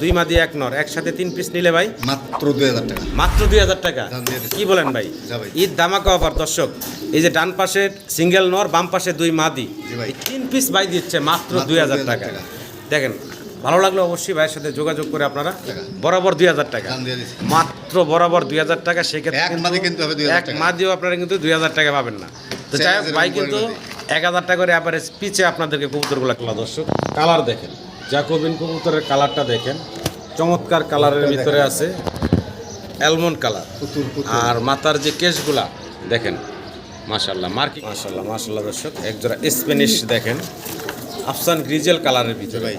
দুই মাদি এক নর। একসাথে তিন পিস নিলে ভাই? মাত্র দুই হাজার টাকা। মাত্র দুই হাজার টাকা। কি বলেন ভাই? ঈদ দামাকা অফার। দর্শক এই যে ডান পাশে সিঙ্গেল নর বাম পাশে দুই মাদি। তিন পিস ভাই দিচ্ছে মাত্র দুই হাজার টাকা। দেখেন ভালো লাগলে অবশ্যই ভাইয়ের সাথে যোগাযোগ করে আপনারা। বরাবর দুই হাজার টাকা। মাত্র বরাবর দুই হাজার টাকা সেক্ষেত্রে এক কিন্তু- মাদি কিনতে হবে 2000 এক টাকা। মাদিও আপনারা কিন্তু দুই হাজার টাকা পাবেন না। তো যাই হোক ভাই কিন্তু এক হাজার টাকা করে অ্যাভারেজ পিছে আপনাদেরকে কবুতরগুলো খেলা। দর্শক কালার দেখেন। জ্যাকোবিন কবুতরের কালারটা দেখেন। চমৎকার কালারের ভিতরে আছে অ্যালমন্ড কালার। পুতুল পুতুল। আর মাথার যে কেসগুলা দেখেন। মাশাল্লাহ মার্কি মাশাল্লাহ মাশাল্লাহ দর্শক একজোড়া স্প্যানিশ দেখেন। আফসান গ্রিজেল কালারের ভিতরে। ভাই।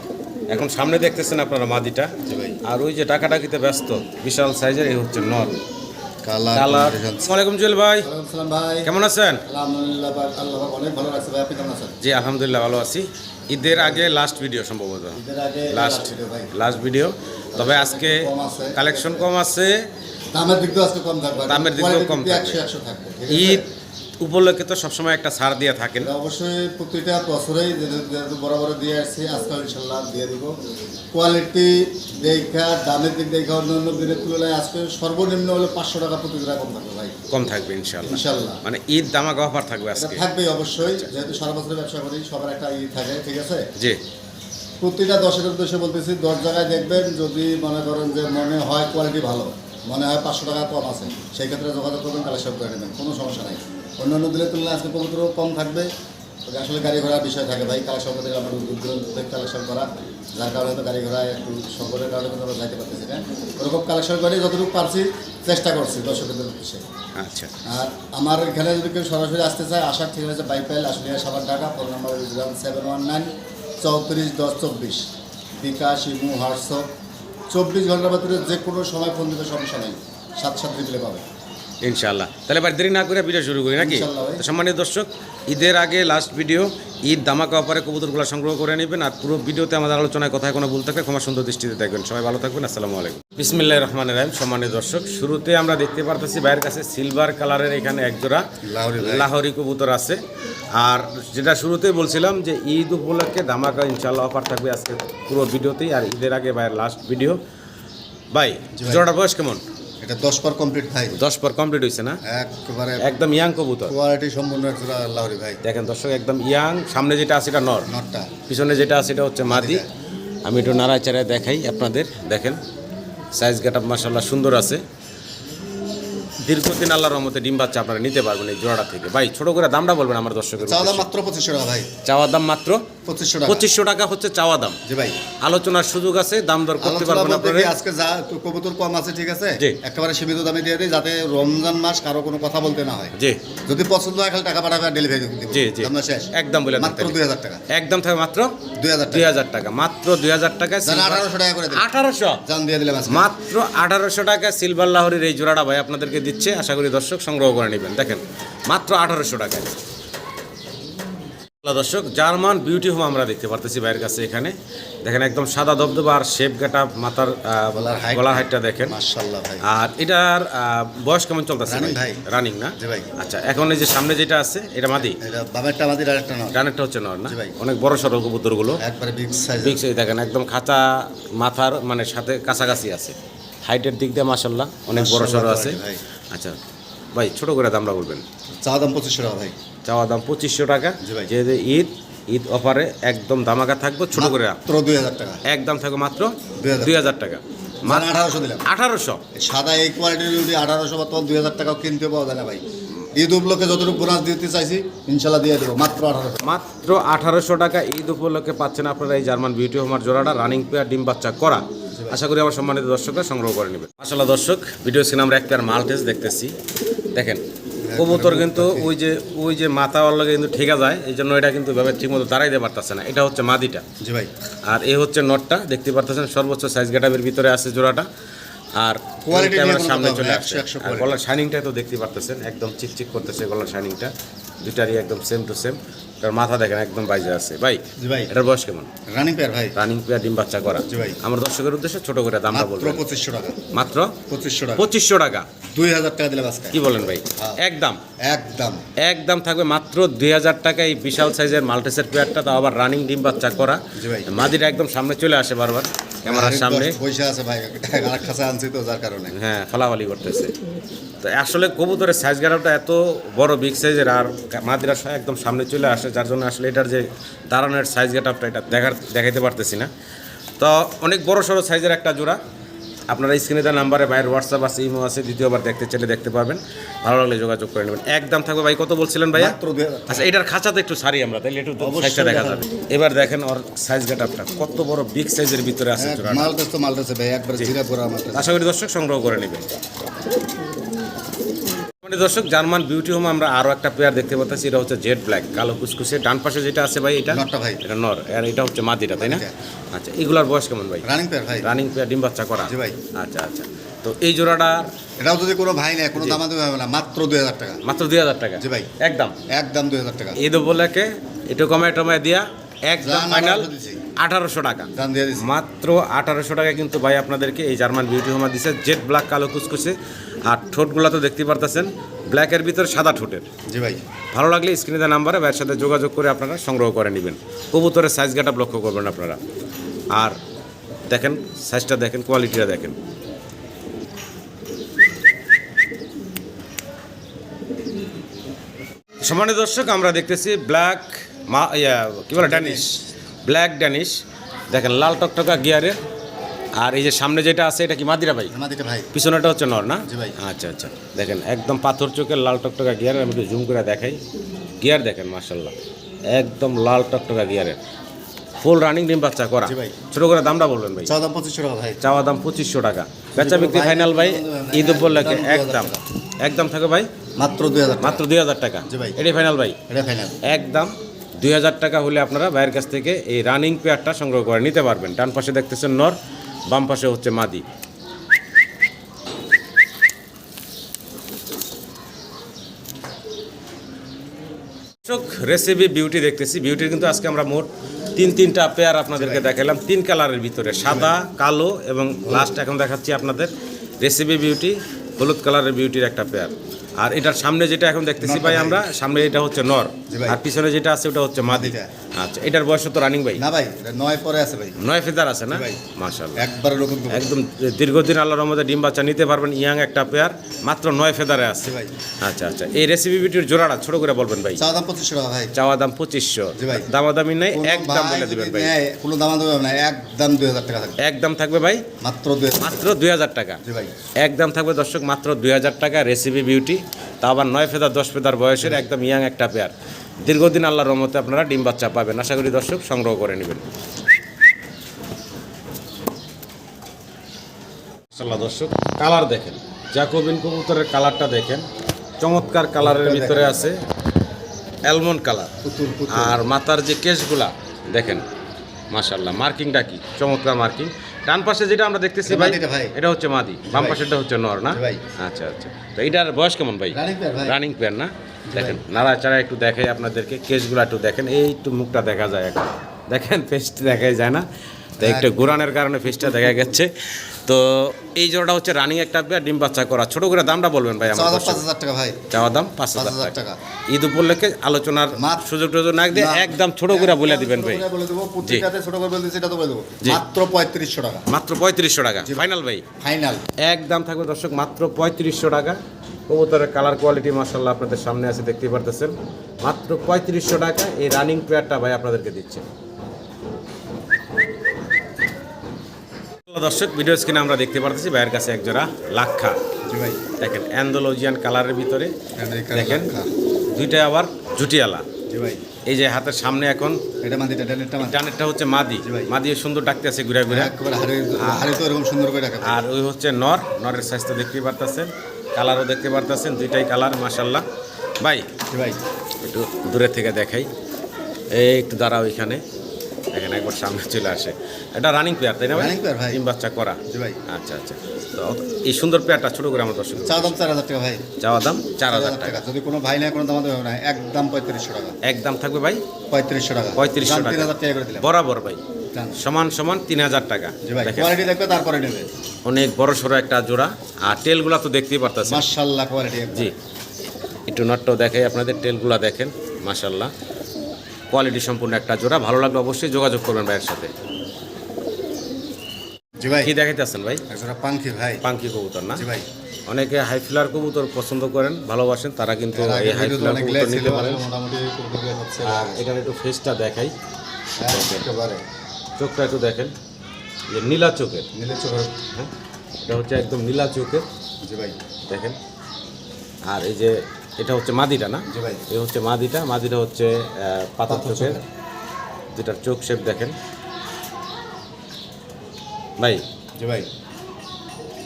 এখন সামনে দেখতেছেন আপনারা মাদিটা। ভাই। আর ওই যে টাকাটাকিতে ব্যস্ত বিশাল সাইজের এই হচ্ছে নর। ভাই। কেমন আছেন? আলহামদুলিল্লাহ ভাই আল্লাহ পাক অনেক ভালো রাখছে কেমন আছেন? জি আলহামদুলিল্লাহ ভালো আছি। ঈদের আগে লাস্ট ভিডিও সম্ভবত। লাস্ট লাস্ট ভিডিও তবে আজকে কালেকশন কম আছে। দামের দিক আজকে কম থাকবে। দামের দিক কম থাকবে। ঈদ উপলক্ষে তো সবসময় একটা ছাড় দিয়ে থাকেন। অবশ্যই প্রতিটা বছরেই যেহেতু বরাবর দিয়ে আসছি আজকাল ইনশাল্লাহ দিয়ে দিব। কোয়ালিটি দেখা দামের দিক দেখা অন্যান্য দিনের তুলনায় আজকে সর্বনিম্ন হলে পাঁচশো টাকা প্রতি গ্রাম কম থাকবে। কম থাকবে ইনশাল্লাহ ইনশাল্লাহ মানে ঈদ দামাক অফার থাকবে আজকে। থাকবেই অবশ্যই যেহেতু সারা বছরের ব্যবসা করি সবার একটা ঈদ থাকে ঠিক আছে? জি। প্রতিটা দর্শকের উদ্দেশ্যে বলতেছি দশ জায়গায় দেখবেন যদি মনে করেন যে মনে হয় কোয়ালিটি ভালো মনে হয় পাঁচশো টাকা কম আছে সেই ক্ষেত্রে যোগাযোগ করবেন কালেকশন করে নেবেন কোনো সমস্যা নাই। অন্যান্য দিনের তুলনায় আজকে কবুতরও কম থাকবে আসলে গাড়ি ঘোড়ার বিষয় থাকে ভাই কালেকশন করতে গেলে আমাদের থেকে কালেকশন করা যার কারণে তো গাড়ি ঘোড়ায় একটু সকলের কারণে কিন্তু আমরা যাইতে পারতেছি না। ওরকম কালেকশন করে যতটুকু পারছি চেষ্টা করছি দর্শকদের উদ্দেশ্যে। আচ্ছা। আর আমার এখানে যদি কেউ সরাসরি আসতে চায় আসার ঠিক আছে বাইপাইল আসলে Savar Dhaka phone number seven one nine চৌত্রিশ দশ চব্বিশ। বিকাশ ইমু হোয়াটসঅ্যাপ। চব্বিশ ঘণ্টার ভিতরে যে কোনো সময় ফোন দিতে সমস্যা নেই। সাত সাত রিপ্লে পাবে। ইনশাল্লাহ তাহলে এবার দেরি না করে ভিডিও শুরু করি নাকি? সম্মানিত দর্শক ঈদের আগে লাস্ট ভিডিও ঈদ ধামাকা অফারে কবুতরগুলো সংগ্রহ করে নেবেন আর পুরো ভিডিওতে আমাদের আলোচনায় কথায় কোনো ভুল থাকলে ক্ষমা সুন্দর দৃষ্টিতে দেখবেন। সবাই ভালো থাকবেন আসসালামু আলাইকুম। বিসমিল্লাহ রহমান রাহিম সম্মানিত দর্শক শুরুতে আমরা দেখতে পারতেছি বাইরের কাছে সিলভার কালারের এখানে একজোড়া লাহোরি কবুতর আছে। আর যেটা শুরুতেই বলছিলাম যে ঈদ উপলক্ষে ধামাকা ইনশাল্লাহ অফার থাকবে আজকে পুরো ভিডিওতেই আর ঈদের আগে ভাইয়ের লাস্ট ভিডিও ভাই। জোড়াটার বয়স কেমন? এটা দশ পর কমপ্লিট ভাই। দশ পর কমপ্লিট হয়েছে না? একবারে একদম ইয়াং কবুতর। কোয়ালিটি সম্পূর্ণ লাহোরি ভাই। দেখেন দর্শক একদম ইয়াং সামনে যেটা আছে এটা নর। নটটা পিছনে যেটা আছে এটা হচ্ছে মাদি। আমি একটু নাড়াচাড়ায় দেখাই আপনাদের দেখেন। সাইজ গেট আপ মাসাল্লাহ সুন্দর আছে। দীর্ঘদিন আল্লাহর রহমতে ডিম বাচ্চা আপনারা নিতে পারবেন এই জোড়াটা থেকে। ভাই ছোট করে দামটা বলবেন আমার দর্শকের চাওয়া দাম মাত্র পঁচিশশো টাকা ভাই। চাওয়া দাম মাত্র পঁচিশশো টাকা। হচ্ছে চাওয়া দাম। জি ভাই। আলোচনার সুযোগ আছে দাম দর করতে পারবেন আপনারা আজকে যা কবুতর কম আছে ঠিক আছে? একেবারে সীমিত দামে দিয়ে দিই যাতে রমজান মাস কারও কোনো কথা বলতে না হয়। জি। যদি পছন্দ হয় খালি টাকা পাঠাবে ডেলিভারি জি, জি। শেষ। একদম বলে মাত্র দুই হাজার টাকা। একদম থাকবে মাত্র দুই হাজার দুই টাকা। হাজার টাকা। মাত্র দুই হাজার টাকা আঠারোশো টাকা করে আঠারোশো? জান দিয়ে দিলাম মাত্র আঠারোশো টাকা সিলভার লাহোরের এই জোড়াটা ভাই আপনাদেরকে দিচ্ছে। আশা করি দর্শক সংগ্রহ করে নেবেন। দেখেন মাত্র আঠারোশো হ্যালো দর্শক জার্মান বিউটি হোম আমরা দেখতে পারতেছি বাইরের কাছে এখানে। দেখেন একদম সাদা দবদবা আর শেপ গাটা মাথার গলার। হাইটটা দেখেন। আর এটার বয়স কেমন চলতেছে ভাই। রানিং না? আচ্ছা এখন এই যে সামনে যেটা আছে এটা মাদি? ডানেরটা হচ্ছে নর না? ভাই। অনেক বড় সড়ো কবুতরগুলো। একবারে বিগ সাইজ বিগ সাইজ দেখেন একদম খাঁচা মাথার মানে সাথে কাছাকাছি আছে। হাইটের দিক দিয়ে মাসাল্লাহ অনেক বড় সড়ো আছে। আচ্ছা ভাই ছোট করে দামটা বলবেন। চাওয়া দাম পঁচিশশো টাকা ভাই। চাওয়া দাম পঁচিশশো টাকা। জি ভাই। যেহেতু ঈদ ঈদ অফারে একদম দামাকা থাকবে ছোট করে। মাত্র দুই হাজার টাকা। একদম থাকবে মাত্র 2000 দুই হাজার টাকা। মানে আঠারোশো দিলাম। আঠারোশো। সাদা এই কোয়ালিটির যদি আঠারোশো বা তোমার দুই হাজার টাকাও কিনতে পাওয়া যায় না ভাই। ঈদ উপলক্ষে যতটুকু বোনাস দিতে চাইছি ইনশাল্লাহ দিয়ে দেবো। মাত্র আঠারোশো। মাত্র আঠারোশো টাকা ঈদ উপলক্ষে পাচ্ছেন আপনারা এই জার্মান বিউটি হোমার জোড়াটা রানিং পেয়ার ডিম বাচ্চা করা। আশা করি আমার সম্মানিত দর্শকরা সংগ্রহ করে নেবেন। আসলে দর্শক ভিডিও সিনে আমরা এক পেয়ার মাল্টেস দেখতেছি। দেখেন কবুতর কিন্তু ওই যে ওই যে মাথা অল্লগে কিন্তু ঠেকা যায় এই জন্য এটা কিন্তু এভাবে ঠিকমতো দাঁড়াইতে পারতেছে না। এটা হচ্ছে মাদিটা। জি ভাই। আর এ হচ্ছে নটটা দেখতে পারতেছেন সর্বোচ্চ সাইজ গেটাবের ভিতরে আছে জোড়াটা। আর কোয়ালিটি আমার সামনে চলে আসছে। আর গলার শাইনিংটা তো দেখতে পারতেছেন একদম চিকচিক করতেছে গলার শাইনিংটা দুইটারই একদম সেম টু সেম তার মাথা দেখেন একদম বাইজে আছে। ভাই ভাই। এটার বয়স কেমন? রানিং পেয়ার ভাই। রানিং পেয়ার ডিম বাচ্চা করা। ভাই। আমার দর্শকের উদ্দেশ্যে ছোট করে দামটা মাত্র পঁচিশশো টাকা। মাত্র পঁচিশশো টাকা। পঁচিশশো টাকা। দুই হাজার টাকা দিলে কি বলেন ভাই? হ্যাঁ। একদম। একদম। একদম থাকবে মাত্র দুই হাজার টাকা এই বিশাল সাইজের মাল্টিসের পেয়ারটা তাও আবার রানিং ডিম বাচ্চা করা। মাদিটা একদম সামনে চলে আসে বারবার ক্যামেরার সামনে। পয়সা আছে ভাই কাছে আনছি তো যার কারণে। হ্যাঁ ফালাফালি করতেছে। তো আসলে কবুতরের সাইজ গাড়াটা এত বড় বিগ সাইজের আর মাদিরা একদম সামনে চলে আসে যার জন্য আসলে এটার যে দাঁড়ানোর সাইজ গেটআপটা এটা দেখার দেখাইতে পারতেছি না। তো অনেক বড় সড়ো সাইজের একটা জোড়া। আপনারা স্ক্রিনে তার নাম্বারে বাইরের হোয়াটসঅ্যাপ আছে ইমো আছে দ্বিতীয়বার দেখতে চাইলে দেখতে পারবেন। ভালো লাগলে যোগাযোগ করে নেবেন। একদম থাকবে ভাই কত বলছিলেন ভাইয়া? আচ্ছা এটার খাঁচাতে একটু সারি আমরা তাহলে একটু সাইজটা দেখা যাবে। এবার দেখেন ওর সাইজ গেটআপটা কত বড় বিগ সাইজের ভিতরে আছে মালটা তো মালটা আছে ভাই একবার জিরা আশা করি দর্শক সংগ্রহ করে নেবেন মানে দর্শক জার্মান বিউটি হোম আমরা আরও একটা পেয়ার দেখতে পাচ্ছি এটা হচ্ছে জেড ব্ল্যাক কালো কুসকুসে। ডান পাশে যেটা আছে ভাই এটা? ভাই। এটা নর আর এটা হচ্ছে মাদিটা তাই না। আচ্ছা এগুলার বয়স কেমন ভাই? রানিং পেয়ার ভাই। রানিং পেয়ার ডিম বাচ্চা করা। ভাই। আচ্ছা আচ্ছা। তো এই জোড়াটা? এটাও যদি কোনো ভাই নেয় কোনো দামা হবে না মাত্র দুই হাজার টাকা। মাত্র দুই হাজার টাকা? জি ভাই। একদম। একদম দুই হাজার টাকা। এই তো বলেকে একটু কমায় টমায় দিয়া একদম ফাইনাল আঠারোশো টাকা। মাত্র আঠারোশো টাকা কিন্তু ভাই আপনাদেরকে এই জার্মান বিউটি হোমা দিছে। জেড ব্ল্যাক কালো কুচকুচে আর ঠোঁটগুলো তো দেখতে পারতেছেন ব্ল্যাকের ভিতরে সাদা ঠোঁটের। জি ভাই। ভালো লাগলে স্ক্রিনে দেওয়া নাম্বারে ভাইয়ের সাথে যোগাযোগ করে আপনারা সংগ্রহ করে নেবেন। কবুতরের সাইজ গাটা লক্ষ্য করবেন আপনারা। আর দেখেন সাইজটা দেখেন কোয়ালিটিটা দেখেন। সমানে দর্শক আমরা দেখতেছি ব্ল্যাক মা ইয়া কী বলে ড্যানিশ ব্ল্যাক ড্যানিশ দেখেন লাল টকটকা গিয়ারের আর এই যে সামনে যেটা আছে এটা কি মাদিরা ভাই? ভাই। পিছনেটা হচ্ছে নর না? ভাই। আচ্ছা আচ্ছা। দেখেন একদম পাথর চোখের লাল টকটকা গিয়ার আমি একটু জুম করে দেখাই। গিয়ার দেখেন মার্শাল্লাহ একদম লাল টকটকা গিয়ারের ফুল রানিং ডিম বাচ্চা করা। ভাই। ছোট করে দামটা বলবেন ভাই? চা দাম পঁচিশশো টাকা ভাই। চাওয়া দাম পঁচিশশো টাকা। বেচা বিক্রি ফাইনাল ভাই ঈদ উপলক্ষে একদম। একদম থাকে ভাই? মাত্র দুই হাজার মাত্র দুই হাজার টাকা। ভাই। এটাই ফাইনাল ভাই? এটা ফাইনাল একদম। দুই হাজার টাকা হলে আপনারা ভাইয়ের কাছ থেকে এই রানিং পেয়ারটা সংগ্রহ করে নিতে পারবেন। ডান পাশে দেখতেছেন নর, বাম পাশে হচ্ছে মাদি। রেসিপি বিউটি দেখতেছি। বিউটির কিন্তু আজকে আমরা মোট তিন, তিনটা পেয়ার আপনাদেরকে দেখালাম। তিন কালারের ভিতরে, সাদা, কালো এবং লাস্ট এখন দেখাচ্ছি আপনাদের রেসিপি বিউটি হলুদ কালারের বিউটির একটা পেয়ার আর এটার সামনে যেটা এখন দেখতেছি ভাই আমরা সামনে এটা হচ্ছে নর। আর পিছনে যেটা আছে ওটা হচ্ছে মাদি। আচ্ছা এটার বয়স তো রানিং ভাই। না ভাই এটা নয় পরে আছে ভাই। নয় ফেদার আছে না। মাশাল্লাহ একবারে একদম দীর্ঘদিন আল্লাহর রহমতে ডিম বাচ্চা নিতে পারবেন ইয়াং একটা পেয়ার মাত্র নয় ফেদারে আছে। ভাই। আচ্ছা আচ্ছা এই রেসিপি বিউটির জোড়াটা ছোট করে বলবেন ভাই। চাওয়া দাম পঁচিশশো টাকা ভাই। চাওয়া দাম পঁচিশশো। জি ভাই। দামাদামি নেই একদম বলে দিবেন ভাই। কোনো দামা দেবে না একদম দুই হাজার টাকা থাকবে। একদম থাকবে ভাই? মাত্র মাত্র দুই হাজার টাকা। জি ভাই। একদম থাকবে দর্শক মাত্র দুই হাজার টাকা রেসিপি বিউটি তা আবার নয় ফেদার দশ ফেদার বয়সের একদম ইয়াং একটা পেয়ার দীর্ঘদিন আল্লাহর রহমতে আপনারা ডিম বাচ্চা পাবেন। আশা করি দর্শক সংগ্রহ করে নেবেন। মাশাআল্লাহ দর্শক কালার দেখেন। জাকোবিন কবুতরের কালারটা দেখেন। চমৎকার কালারের ভিতরে আছে অ্যালমন্ড কালার আর মাথার যে কেশগুলা দেখেন মাশাল্লাহ মার্কিংটা কি? চমৎকার মার্কিং ডান পাশে যেটা আমরা দেখতেছি ভাই এটা হচ্ছে মাদি। বাম পাশে পাশেরটা হচ্ছে নর না? আচ্ছা আচ্ছা। তো এটার বয়স কেমন ভাই? রানিং পেয়ার না? দেখেন নাড়াচাড়া একটু দেখে আপনাদেরকে কেসগুলো একটু দেখেন এই একটু মুখটা দেখা যায় এখন। দেখেন ফেস্ট দেখাই যায় না। তো একটু গোরানের কারণে ফেসটা দেখা গেছে। তো এই জোড়াটা হচ্ছে রানিং একটা পেয়ার ডিম বাচ্চা করা। ছোট করে দামটা বলবেন ভাই আমার পাঁচ হাজার টাকা ভাই। চাওয়া দাম পাঁচ হাজার টাকা। ঈদ উপলক্ষে আলোচনার সুযোগ টুযোগ না দিয়ে একদম ছোট করে বলে দিবেন ভাই। ছোট করে বলে দেবো। ছোট করে বলে দিচ্ছি এটা তো বলে দেবো। মাত্র পঁয়ত্রিশশো টাকা। মাত্র পঁয়ত্রিশশো টাকা। ফাইনাল ভাই। ফাইনাল একদম থাকবে দর্শক মাত্র পঁয়ত্রিশশো টাকা। কবুতরের কালার কোয়ালিটি মাসাল্লাহ আপনাদের সামনে আছে দেখতেই পারতেছেন। মাত্র পঁয়ত্রিশশো টাকা এই রানিং পেয়ারটা ভাই আপনাদেরকে দিচ্ছে। দর্শক ভিডিও স্ক্রিনে আমরা দেখতে পারতেছি ভাইয়ের কাছে একজোড়া লাক্ষা। দেখেন অ্যান্ডোলজিয়ান কালারের ভিতরে দেখেন দুইটা আবার জুটিয়ালা এই যে হাতের সামনে এখন ডানেরটা হচ্ছে মাদি। মাদি সুন্দর ডাকতে আছে ঘুরে ঘুরে। আর ওই হচ্ছে নর নরের সাইজটা দেখতে পারতেছেন কালারও দেখতে পারতেছেন দুইটাই কালার মাসাল্লাহ ভাই ভাই। একটু দূরে থেকে দেখাই। এই একটু দাঁড়াও এখানে। এখানে একবার সামনে চলে আসে। এটা রানিং পেয়ার তাই না ভাই? Running ভাই। বাচ্চা করা? জি ভাই। আচ্ছা আচ্ছা। তো এই সুন্দর পেয়ারটা ছোট করে আমার দর্শক চা দাম চার হাজার টাকা ভাই। চাওয়া দাম চার হাজার টাকা। যদি কোনো ভাই না কোনো দাম দেবে না। একদম পঁয়ত্রিশশো টাকা। একদম থাকবে ভাই? পঁয়ত্রিশশো টাকা। পঁয়ত্রিশশো টাকা তিন হাজার টাকা করে দিলাম। বরাবর ভাই। সমান সমান তিন হাজার টাকা। কোয়ালিটি দেখবে তারপরে নেবে। অনেক বড় সড়ো একটা জোড়া। আর টেলগুলা তো দেখতেই পারতেছেন। মার্শাল্লাহ কোয়ালিটি জি। একটু নটটাও দেখাই আপনাদের টেলগুলো দেখেন। মাশাল্লাহ। কোয়ালিটি সম্পূর্ণ একটা জোড়া। ভালো লাগলে অবশ্যই যোগাযোগ করবেন ভাইয়ের সাথে। জি ভাই। কি দেখাইতেছেন ভাই? একজোড়া পাঙ্কি ভাই। পাঙ্কি কবুতর না? জি ভাই। অনেকে হাই ফ্লার কবুতর পছন্দ করেন ভালোবাসেন তারা কিন্তু এই হাই ফ্লার কবুতর নিতে পারেন। আর এখানে একটু ফেসটা দেখাই। হ্যাঁ, চোখটা একটু দেখেন। যে নীলা চোখের। নীলে চোখ হ্যাঁ এটা হচ্ছে একদম নীলা চোখের। জি ভাই। দেখেন। আর এই যে এটা হচ্ছে মাদিটা না? ভাই। এই হচ্ছে মাদিটা। মাদিটা হচ্ছে আহ, পাতা চোখের। যেটার চোখ শেপ দেখেন। ভাই জি ভাই।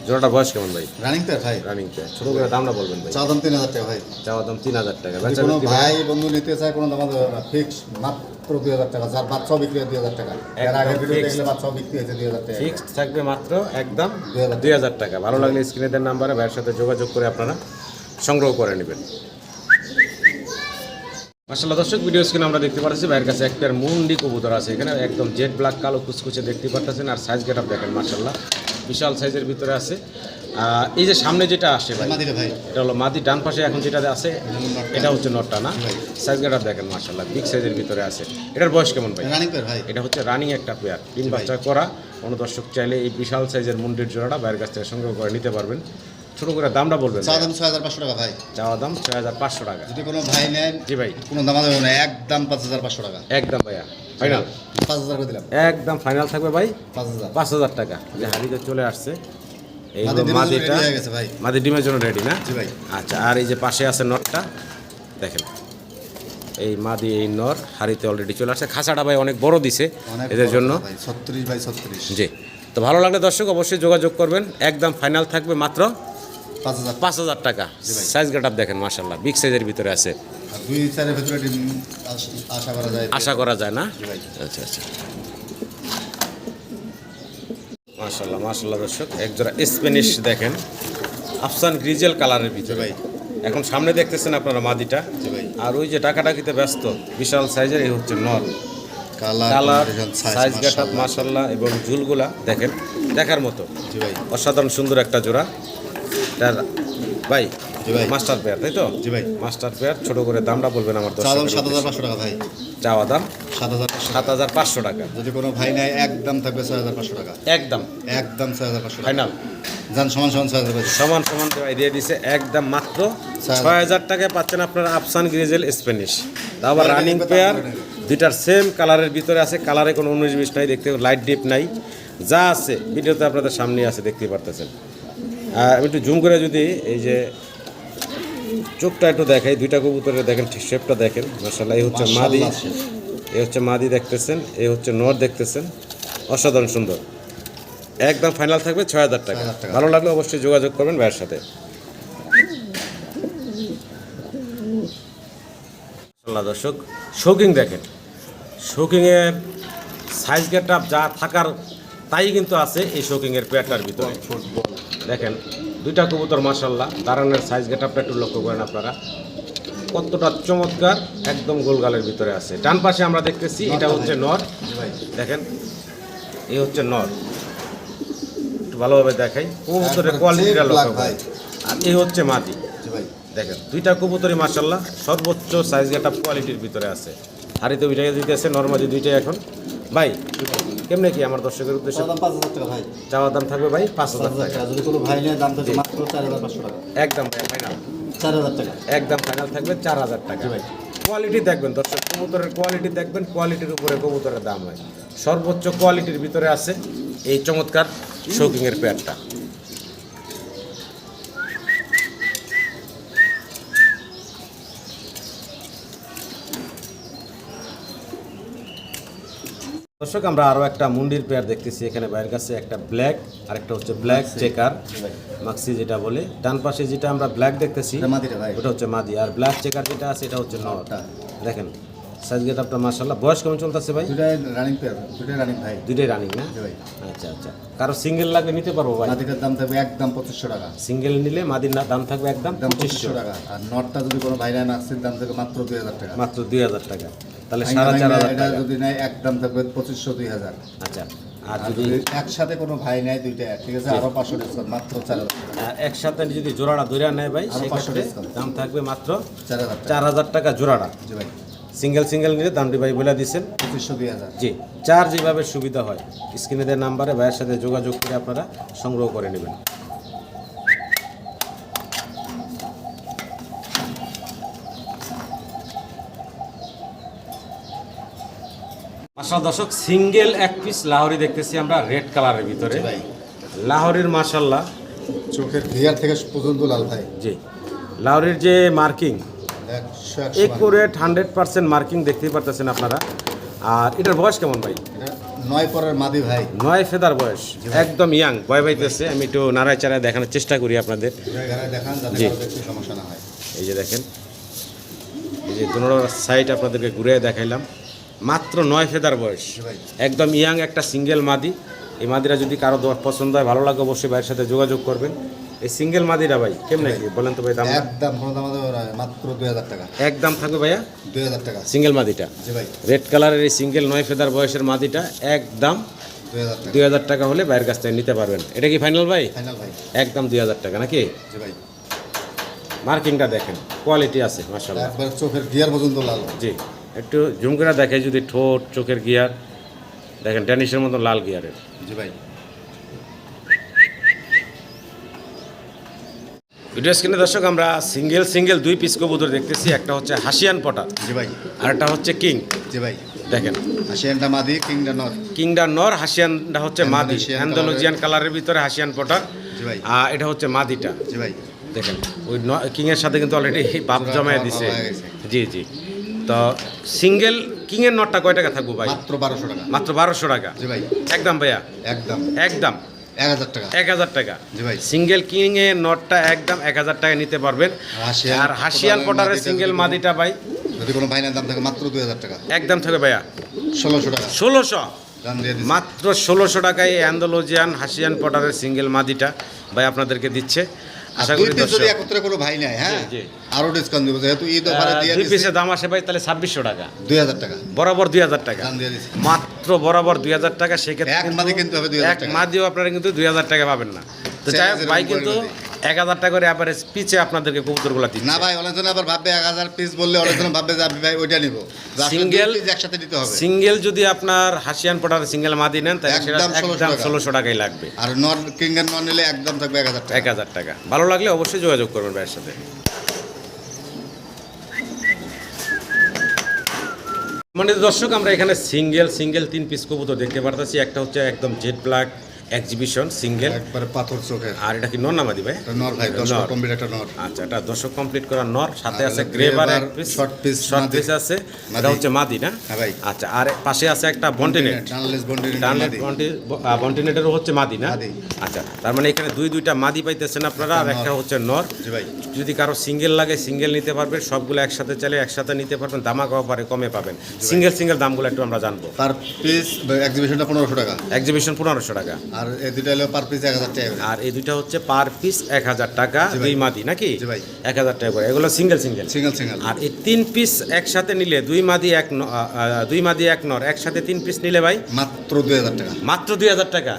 জোড়াটা বয়স কেমন ভাই? রানিং তো ভাই। রানিং ছোট করে দামটা বলবেন ভাই। চা দাম তিন হাজার টাকা ভাই। চাওয়া দাম তিন হাজার টাকা। বেচা কোনো ভাই বন্ধু নিতে চায় কোনো দাম ফিক্স মাত্র দুই হাজার টাকা। যার বাচ্চাও বিক্রি হয় দুই হাজার টাকা। এর আগে ভিডিও দেখলে বাচ্চাও বিক্রি হয়েছে দুই হাজার টাকা। ফিক্সড থাকবে মাত্র একদম দুই হাজার টাকা। ভালো লাগলে স্ক্রিনে দেন নাম্বারে ভাইয়ের সাথে যোগাযোগ করে আপনারা সংগ্রহ করে নেবেন। মাসাল্লাহ দর্শক ভিডিও স্ক্রিনে আমরা দেখতে পাচ্ছি ভাইয়ের কাছে একটা মুন্ডি কবুতর আছে এখানে একদম জেট ব্ল্যাক কালো কুচকুচে দেখতে পাচ্ছেন আর সাইজ গেট দেখেন মাসাল্লাহ বিশাল সাইজের ভিতরে আছে। এই যে সামনে যেটা আসে ভাই এটা হলো মাদি ডান পাশে এখন যেটা আছে এটা হচ্ছে নটটা না? সাইজ গেট দেখেন মাসাল্লাহ বিগ সাইজের ভিতরে আছে। এটার বয়স কেমন ভাই? ভাই। এটা হচ্ছে রানিং একটা পেয়ার তিন বাচ্চা করা। কোনো দর্শক চাইলে এই বিশাল সাইজের মুন্ডির জোড়াটা বাইরের কাছ থেকে সংগ্রহ করে নিতে পারবেন। ছোট করে দামটা বলবেন চা দাম ছয় হাজার পাঁচশো টাকা ভাই। চাওয়া দাম ছয় হাজার পাঁচশো টাকা। যদি কোনো ভাই নেন জি ভাই। কোনো দাম দেবে না একদম পাঁচ হাজার পাঁচশো টাকা। একদম ভাইয়া। ফাইনাল পাঁচ হাজার করে দিলাম। একদম ফাইনাল থাকবে ভাই? পাঁচ হাজার। পাঁচ হাজার টাকা। যে হাড়িতে চলে আসছে। এই মাদিটা গেছে ভাই। মাদি ডিমের জন্য রেডি না? জি ভাই। আচ্ছা আর এই যে পাশে আছে নটটা দেখেন। এই মাদি এই নর হাড়িতে অলরেডি চলে আসছে। খাঁচাটা ভাই অনেক বড় দিছে এদের জন্য। ছত্রিশ বাই ছত্রিশ। জি। তো ভালো লাগলে দর্শক অবশ্যই যোগাযোগ করবেন। একদম ফাইনাল থাকবে মাত্র পাঁচ হাজার। টাকা। সাইজ গেট দেখেন মার্শাল্লাহ বিগ সাইজের ভিতরে আছে। আশা করা যায়। না? আচ্ছা আচ্ছা। মার্শাল্লাহ মার্শাল্লাহ দর্শক এক জোড়া স্প্যানিশ দেখেন। আফসান গ্রিজেল কালারের ভিতরে। ভাই। এখন সামনে দেখতেছেন আপনারা মাদিটা। আর ওই যে টাকাটাকিতে ব্যস্ত বিশাল সাইজের এই হচ্ছে নর। কালার কালার সাইজ গেট মার্শাল্লাহ এবং ঝুলগুলা দেখেন দেখার মতো। অসাধারণ সুন্দর একটা জোড়া। তার ভাই জি ভাই। মাস্টার পেয়ার তাই তো? জি ভাই। মাস্টার পেয়ার ছোট করে দামটা বলবেন আমার চা দাম সাত হাজার। পাঁচশো টাকা ভাই। চাওয়া দাম সাত হাজার সাত হাজার পাঁচশো টাকা। যদি কোনো ভাই নেয় একদম থাকবে ছয় হাজার পাঁচশো টাকা। একদম। একদম ছয় হাজার পাঁচশো ফাইনাল। যান সমান সমান ছয় হাজার পাঁচশো। সমান সমান দিয়ে দিছে একদম মাত্র ছয় হাজার। টাকায় পাচ্ছেন আপনারা আফসান গ্রিজেল স্প্যানিশ। তা আবার রানিং পেয়ার দুইটার সেম কালারের ভিতরে আছে কালারে কোনো উনিশ বিশ নাই দেখতে লাইট ডিপ নাই। যা আছে ভিডিওতে আপনাদের সামনে আছে দেখতেই পারতেছেন। আর আমি একটু জুম করে যদি এই যে চোখটা একটু দেখাই দুইটা কবুতরের দেখেন ঠিক শেপটা দেখেন। মাসাল্লাহ এই হচ্ছে মাদি। এ হচ্ছে মাদি দেখতেছেন এই হচ্ছে নর দেখতেছেন। অসাধারণ সুন্দর। একদম ফাইনাল থাকবে ছয় হাজার টাকা। ভালো লাগলে অবশ্যই যোগাযোগ করবেন ভাইয়ের সাথে। দর্শক শৌকিং দেখেন। শৌকিংয়ের সাইজ গেট যা থাকার তাই কিন্তু আছে এই শৌকিংয়ের পেয়ারটার ভিতরে। দেখেন দুইটা কবুতর মাসাল্লাহ দাঁড়ানোর সাইজ গেট একটু লক্ষ্য করেন আপনারা। কতটা চমৎকার একদম গোলগালের ভিতরে আছে। ডান পাশে আমরা দেখতেছি এটা হচ্ছে নর। দেখেন এই হচ্ছে নর। একটু ভালোভাবে দেখাই কবুতরের কোয়ালিটিটা লক্ষ্য। করেন। আর এই হচ্ছে মাদি। ভাই। দেখেন দুইটা কবুতরই মার্শাল্লাহ সর্বোচ্চ সাইজ গেটা কোয়ালিটির ভিতরে আছে। হারিতে দুইটাকে দিতেছে নর্মালি দুইটাই এখন। ভাই কেমনে কি আমার দর্শকের উদ্দেশ্যে? দাম পাঁচ হাজার টাকা ভাই। দাম থাকবে ভাই পাঁচ হাজার টাকা। টাকা। যদি কোনো ভাই নেয় দাম থাকবে মাত্র চার হাজার পাঁচশো টাকা। একদম ফাইনাল চার হাজার টাকা। একদম ফাইনাল থাকবে চার হাজার টাকা। ভাই। কোয়ালিটি দেখবেন দর্শক কবুতরের কোয়ালিটি দেখবেন কোয়ালিটির উপরে কবুতরের দাম হয়। সর্বোচ্চ কোয়ালিটির ভিতরে আছে এই চমৎকার শৌকিংয়ের পেয়ারটা দর্শক আমরা আরও একটা মুন্ডির পেয়ার দেখতেছি। এখানে বাইরের কাছে একটা ব্ল্যাক আর একটা হচ্ছে ব্ল্যাক চেকার মাক্সি যেটা বলে। ডান পাশে যেটা আমরা ব্ল্যাক দেখতেছি এটা ওটা হচ্ছে মাদি। আর ব্ল্যাক চেকার যেটা আছে এটা হচ্ছে নটা। দেখেন সাইজ গেট আপনার মার্শাল্লাহ বয়স কেমন চলতেছে ভাই? দুটাই রানিং পেয়ার দুটাই রানিং ভাই। দুইটাই রানিং না? ভাই। আচ্ছা আচ্ছা। কারও সিঙ্গেল লাগলে নিতে পারব ভাই? মাদিটার দাম থাকবে একদম পঁচিশশো টাকা। সিঙ্গেল নিলে মাদির দাম থাকবে একদম পঁচিশশো টাকা। আর নটটা যদি কোনো ভাই নেয় নার্সির দাম থাকবে মাত্র দুই হাজার টাকা। মাত্র দুই হাজার টাকা। তাহলে সাড়ে চার হাজার টাকা। যদি নেয় একদম থাকবে পঁচিশশো দুই হাজার। আচ্ছা। আর যদি একসাথে কোনো ভাই নেয় দুইটা ঠিক আছে? আরও পাঁচশো ডিসকাউন্ট মাত্র চার হাজার আর একসাথে যদি জোড়াটা ধরে নেয় ভাই আরও সেই 500 ক্ষেত্রে discount। দাম থাকবে মাত্র চার হাজার টাকা। চার হাজার টাকা জোড়াটা। জি ভাই। সিঙ্গেল সিঙ্গেল নিলে দামটি ভাই বলে দিচ্ছেন পঁচিশশো দুই হাজার। জি চার যেভাবে সুবিধা হয় স্ক্রিনে দেওয়া নাম্বারে ভাইয়ের সাথে যোগাযোগ করে আপনারা সংগ্রহ করে নেবেন। মাসাল দর্শক সিঙ্গেল এক পিস লাহোরি দেখতেছি আমরা রেড কালারের ভিতরে। লাহোরির মাসাল্লাহ চোখের ঘিয়ার থেকে পর্যন্ত লাল ভাই। জি লাহোরির যে marking accurate hundred percent marking দেখতেই পারতেছেন আপনারা। আর এটার বয়স কেমন ভাই? নয় পরের মাদি ভাই। নয় ফেদার বয়স। একদম ইয়াং। বাইতেছে আমি একটু নাড়ায় চাড়ায় দেখানোর চেষ্টা করি আপনাদের। জি। সমস্যা না হয়। এই যে দেখেন। এই যে দুটো সাইড আপনাদেরকে ঘুরে দেখাইলাম। মাত্র নয় ফেদার বয়স। একদম ইয়াং একটা সিঙ্গেল মাদি। এই মাদিরা যদি কারও পছন্দ হয় ভালো লাগে অবশ্যই ভাইয়ের সাথে যোগাযোগ করবেন। এই সিঙ্গেল মাদিরা ভাই কেমন কি? বলেন তো ভাই দাম। একদম কোনো দাম মাত্র দুই হাজার টাকা। একদম থাকবে ভাইয়া? দুই হাজার টাকা। সিঙ্গেল মাদিটা? জি ভাই। রেড কালারের এই সিঙ্গেল নয় ফেদার বয়সের মাদিটা একদম দুই হাজার টাকা। টাকা হলে ভাইয়ের কাছ থেকে নিতে পারবেন। এটা কি ফাইনাল ভাই? ফাইনাল ভাই। একদম দুই হাজার টাকা নাকি? জি ভাই। মার্কিংটা দেখেন কোয়ালিটি আছে মাসাল্লাহ একবার চোখের গিয়ার পর্যন্ত লাল। জি একটু জুম করে দেখে যদি ঠোঁট চোখের গিয়ার দেখেন টেনিসের মতো লাল গিয়ারের। জি ভাই। ভিডিও স্ক্রিনে দর্শক আমরা সিঙ্গেল সিঙ্গেল দুই পিস কবুতর দেখতেছি। একটা হচ্ছে হাসিয়ান পটার জি ভাই। আর একটা হচ্ছে কিং। জি ভাই। দেখেন। আশিয়ানটা মাদি কিংটা নর। কিংডা নর হাসিয়ানটা হচ্ছে মাদি। অ্যান্ডালুজিয়ান কালারের ভিতরে হাসিয়ান পটার জি ভাই। আর এটা হচ্ছে মাদিটা। জি ভাই। দেখেন ওই কিংয়ের সাথে কিন্তু অলরেডি বাপ জমায় দিছে। জি জি। তো সিঙ্গেল কিংয়ের নটটা কয় টাকা থাকব ভাই? মাত্র বারোশো টাকা। মাত্র বারোশো টাকা। জি ভাই। একদম ভাইয়া? একদম। একদম। এক হাজার টাকা। এক হাজার টাকা। জি ভাই। সিঙ্গেল কিং এর নটটা একদম এক হাজার টাকা নিতে পারবেন। হাসিয়ান আর হাসিয়ান পটারের সিঙ্গেল মাদিটা ভাই। যদি কোনো ভাইনার দাম থাকে মাত্র দুই হাজার টাকা। একদম ভাইয়া। ষোলোশো টাকা। মাত্র ষোলোশো টাকায় অ্যান্ডোলোজিয়ান হাসিয়ান পটারের সিঙ্গেল মাদিটা ভাই আপনাদেরকে দিচ্ছে। দুই করি পিস যদি একত্রে কোনো ভাই নেয় হ্যাঁ? জি, জি। আরও ডিসকাউন্ট দেবো। যেহেতু ঈদ অফারে দিয়ে দুই পিসের দাম আসে ভাই তাহলে ছাব্বিশশো টাকা। দুই হাজার টাকা। বরাবর দুই হাজার টাকা। মাত্র বরাবর দুই হাজার টাকা সেক্ষেত্রে এক কিন্তু- হবে 2000 এক টাকা। মাদিও আপনারা কিন্তু দুই হাজার টাকা পাবেন না। তো যাই ভাই কিন্তু। এক হাজার টাকা করে অ্যাভারেজ পিছে আপনাদেরকে কবুতরগুলো দিচ্ছে। না ভাই অনেকজন আবার ভাববে এক হাজার পিস বললে অনেকজন ভাববে যে আমি ভাই ওইটা নিবো। পিস একসাথে দিতে হবে। সিঙ্গেল যদি আপনার হাসিয়ান পটার সিঙ্গেল মাদি নেন তাহলে সেটা একদম 1600 একদম টাকা। ষোলোশো টাকাই লাগবে। আর নন কিং এর নন নিলে একদম থাকবে এক হাজার টাকা। এক হাজার টাকা। ভালো লাগলে অবশ্যই যোগাযোগ করবেন ভাইয়ের সাথে। মানে দর্শক আমরা এখানে সিঙ্গেল সিঙ্গেল তিন পিস কবুতর দেখতে পারতেছি। একটা হচ্ছে একদম জেড ব্ল্যাক এক্সিবিশন সিঙ্গেল একবারে পাথর চোখের। আর এটা কি নর ভাই? এটা নর ভাই দশ নর। কম্বির একটা নর। আচ্ছা এটা দর্শক কমপ্লিট করা নর সাথে আছে গ্রেভার এক grey পিস শর্ট পিস আছে। এটা হচ্ছে মাদি না? হ্যাঁ ভাই। আচ্ছা আর পাশে আছে একটা বন্টিনেট ডানলেস বন্ডির ডানলেট বন্টিনেটেরও হচ্ছে মাদি না? আচ্ছা তার মানে এখানে দুই দুইটা মাদি পাইতেছেন আপনারা আর একটা হচ্ছে নর। ভাই। যদি কারও সিঙ্গেল লাগে সিঙ্গেল নিতে পারবেন সবগুলো একসাথে চাইলে একসাথে নিতে পারবেন দামা পারে কমে পাবেন। সিঙ্গেল সিঙ্গেল দামগুলো একটু আমরা জানব। পার পিস এক্সিবিশনটা পনেরোশো টাকা। এক্সিবিশন পনেরোশো টাকা। আর এই দুইটা হলো পার পিস এক হাজার টাকা আর এই দুইটা হচ্ছে পার পিস এক হাজার টাকা দুই মাদি নাকি? ভাই। এক হাজার টাকা করে। এগুলো সিঙ্গেল সিঙ্গেল সিঙ্গেল সিঙ্গেল আর এই তিন পিস একসাথে নিলে দুই মাদি এক দুই মাদি এক নর একসাথে তিন পিস নিলে ভাই? মাত্র দুই হাজার টাকা। মাত্র দুই হাজার টাকা?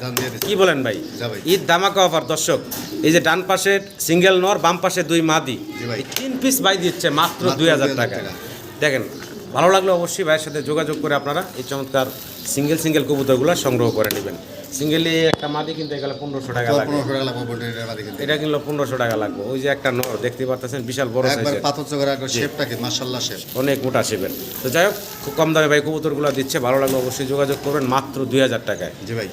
কি বলেন ভাই? ভাই। ঈদ দামাকা অফার দর্শক। এই যে ডান পাশে সিঙ্গেল নর বাম পাশে দুই মাদি। ভাই। তিন পিস বাই দিচ্ছে মাত্র দুই হাজার টাকা। টাকা। দেখেন ভালো লাগলে অবশ্যই ভাইয়ের সাথে যোগাযোগ করে আপনারা এই চমৎকার সিঙ্গেল সিঙ্গেল কবুতরগুলো সংগ্রহ করে নেবেন। সিঙ্গেলি একটা মাদি কিনতে গেলে পনেরোশো টাকা লাগবে পনেরোশো টাকা লাগবে এটা কিনলে পনেরোশো টাকা লাগবে। ওই যে একটা নর দেখতে পাচ্ছেন বিশাল বড় সাইজের পাথর চোখের শেপটা কি? মার্শাল্লাহ শেপ অনেক মোটা শেপের তো যাই হোক খুব কম দামে ভাই কবুতরগুলো দিচ্ছে। ভালো লাগবে অবশ্যই যোগাযোগ করবেন মাত্র দুই হাজার টাকায়। জি ভাই।